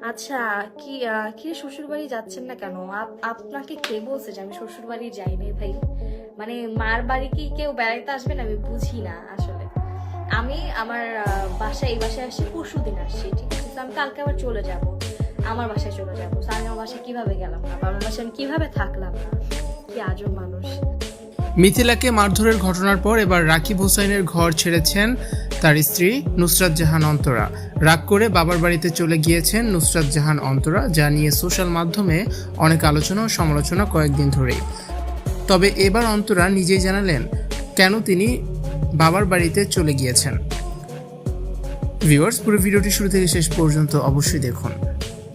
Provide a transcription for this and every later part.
আচ্ছা কি কি শ্বশুর বাড়ি যাচ্ছেন না কেন? আপ- আপনাকে কে বলছে যে আমি শ্বশুর বাড়ি যাইনি ভাই? মানে মার বাড়ি কি কেউ বেড়াইতে আসবেন আমি বুঝি না আসলে। আমি আমার বাসায়, এই বাসায় আসছি পরশু দিন আসছি ঠিক আছে? তো আমি কালকে আবার চলে যাব। আমার বাসায় চলে যাব। আমি আমার বাসায় কীভাবে গেলাম না? বা আমার বাসায় আমি কীভাবে থাকলাম না? কি আজব মানুষ। মিথিলাকে মারধরের ঘটনার পর এবার রাকিব হোসাইনের ঘর ছেড়েছেন তার স্ত্রী নুসরাত জাহান অন্তরা। রাগ করে বাবার বাড়িতে চলে গিয়েছেন নুসরাত জাহান অন্তরা, যা নিয়ে সোশ্যাল মাধ্যমে অনেক আলোচনা ও সমালোচনা কয়েকদিন ধরেই। তবে এবার অন্তরা নিজেই জানালেন কেন তিনি বাবার বাড়িতে চলে গিয়েছেন। ভিউয়ার্স, পুরো ভিডিওটি শুরু থেকে শেষ পর্যন্ত অবশ্যই দেখুন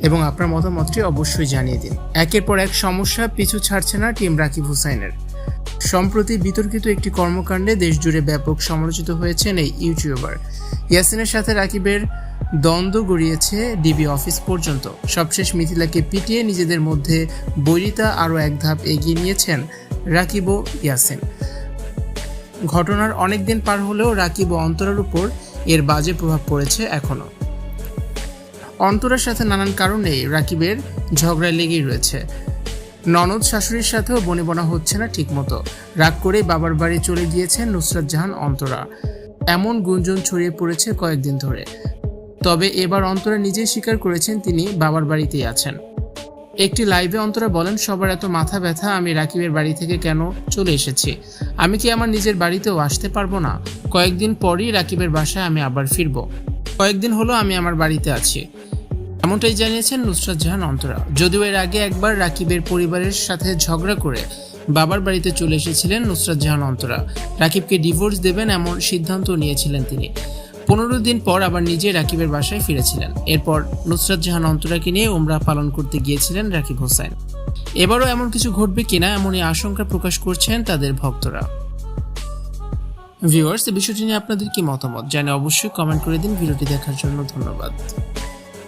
এবং আপনার মতামতটি অবশ্যই জানিয়ে দিন। একের পর এক সমস্যা পিছু ছাড়ছে না টিম রাকিব হুসাইনের। সম্প্রতি বিতর্কিত একটি কর্মকাণ্ডে দেশজুড়ে ব্যাপক সমালোচিত হয়েছেন এই ইউটিউবার। ইয়াসিনের সাথে রাকিবের দ্বন্দ্ব গড়িয়েছে ডিবি অফিস পর্যন্ত। সবশেষ মিথিলাকে পিটিয়ে নিজেদের মধ্যে বৈরিতা আরও এক ধাপ এগিয়ে নিয়েছেন রাকিব ও ইয়াসিন। ঘটনার অনেক দিন পার হলেও রাকিব ও অন্তরার উপর এর বাজে প্রভাব পড়েছে এখনও। অন্তরের সাথে নানান কারণেই রাকিবের ঝগড়া লেগেই রয়েছে। ননদ শাশুড়ির সাথেও বনিবনা হচ্ছে না ঠিকমতো। রাগ করে বাবার বাড়ি চলে গিয়েছেন নুসরাত জাহান অন্তরা। এমন গুঞ্জন ছড়িয়ে পড়েছে কয়েকদিন ধরে। তবে এবার অন্তরা নিজেই স্বীকার করেছেন তিনি বাবার বাড়িতেই আছেন। একটি লাইভে অন্তরা বলেন, সবার এত মাথা ব্যথা, আমি রাকিবের বাড়ি থেকে কেন চলে এসেছি? আমি কি আমার নিজের বাড়িতেও আসতে পারব না? কয়েকদিন পরই রাকিবের বাসায় আমি আবার ফিরবো। কয়েকদিন হলো আমি আমার বাড়িতে আছি। এমনটাই জানিয়েছেন নুসরাত জাহান অন্তরা। যদিও এর আগে একবার রাকিবের পরিবারের সাথে ঝগড়া করে বাবার বাড়িতে চলে এসেছিলেন নুসরাত জাহান অন্তরা। রাকিবকে ডিভোর্স দেবেন এমন সিদ্ধান্ত নিয়েছিলেন তিনি। পনেরো দিন পর আবার নিজে রাকিবের বাসায় ফিরেছিলেন। এরপর নুসরাত জাহান অন্তরাকে নিয়ে ওমরা পালন করতে গিয়েছিলেন রাকিব হোসেন। এবারও এমন কিছু ঘটবে কিনা এমনই আশঙ্কা প্রকাশ করছেন তাদের ভক্তরা। ভিউয়ার্স বিষয়টি নিয়ে আপনাদের কি মতামত? জানে অবশ্যই কমেন্ট করে দিন। ভিডিওটি দেখার জন্য ধন্যবাদ।